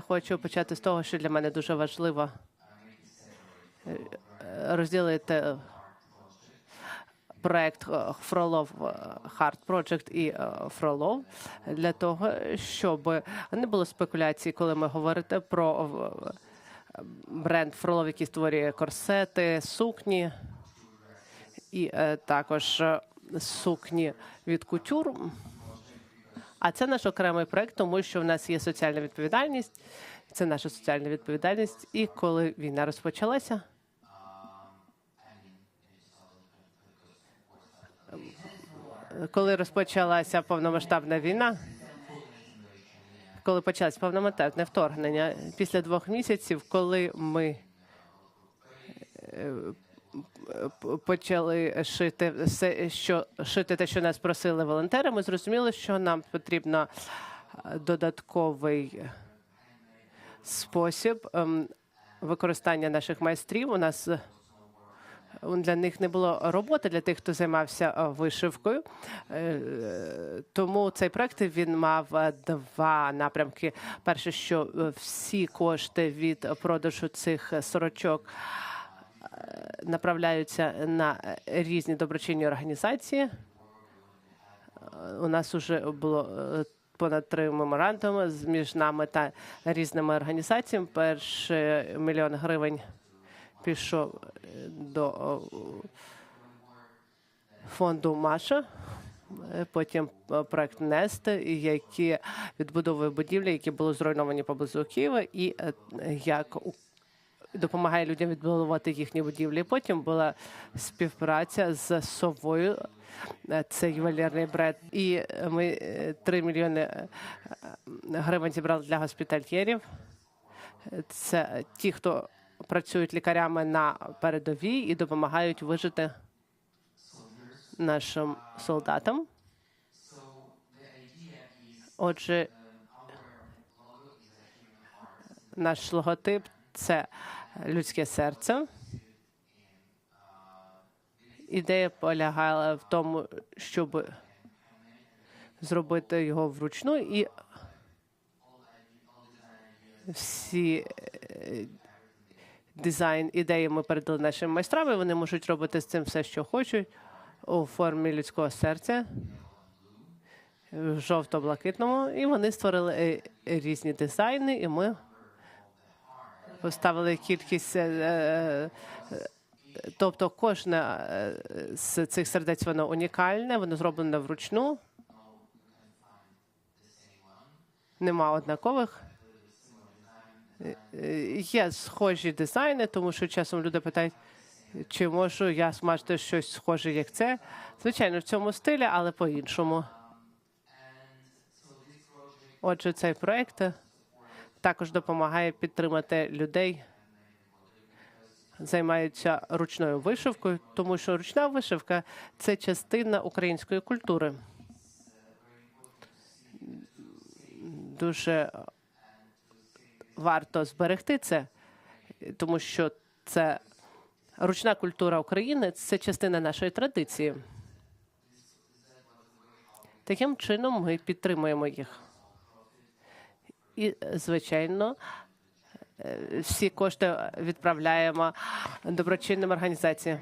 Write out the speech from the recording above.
хочу почати з того, що для мене дуже важливо е, розділити проект е, Фролов е, Хард Project і Фролов для того, щоб не було спекуляцій, коли ми говорите про бренд Фролов, який створює корсети, сукні і також сукні від кутюр. А це наш окремий проект, тому що в нас є соціальна відповідальність. Це наша соціальна відповідальність. І коли війна розпочалася, коли розпочалася повномасштабна війна, коли почалось повномасштабне вторгнення, після двох місяців, коли ми е, почали шити все, що шити те, що нас просили волонтери, ми зрозуміли, що нам потрібно е, додатковий спосіб ем, використання наших майстрів. У нас е, для них не було роботи для тих, хто займався е, вишивкою. Тому цей проект він мав два напрямки. Перше, що всі кошти від продажу цих сорочок направляються на е, різні доброчинні організації. Е, У нас вже було е, понад три меморандуми між нами та різними організаціями. Перший мільйон гривень пішов е, до фонду Маша. Потім проект Нест, які відбудовує будівлі, які були зруйновані поблизу Києва, і як допомагає людям відбудовувати їхні будівлі. Потім була співпраця з совою. Е, Це ювелірний бренд. І ми 3 мільйони е, гривень зібрали для госпітальєрів. Це ті, хто працюють лікарями на передовій і допомагають вижити нашим солдатам. Отже, наш логотип це людське серце. Ідея полягала в тому, щоб зробити його вручну і всі е, дизайн ідеї ми передали нашим майстрам, і вони можуть робити з цим все, що хочуть у формі людського серця в жовто-блакитному. І вони створили е, різні дизайни, і ми поставили кількість. е, е, Тобто кожне е, з цих сердець воно унікальне, воно зроблене вручну. Нема однакових. Е, е, Є схожі дизайни, тому що часом люди питають, чи можу я смажити щось схоже, як це. Звичайно, в цьому стилі, але по-іншому. Отже, цей проект також допомагає підтримати людей, займаються ручною вишивкою, тому що ручна вишивка це частина української культури. Дуже варто зберегти це, тому що це ручна культура України це частина нашої традиції. Таким чином ми підтримуємо їх. І, звичайно, е, всі кошти відправляємо доброчинним організаціям.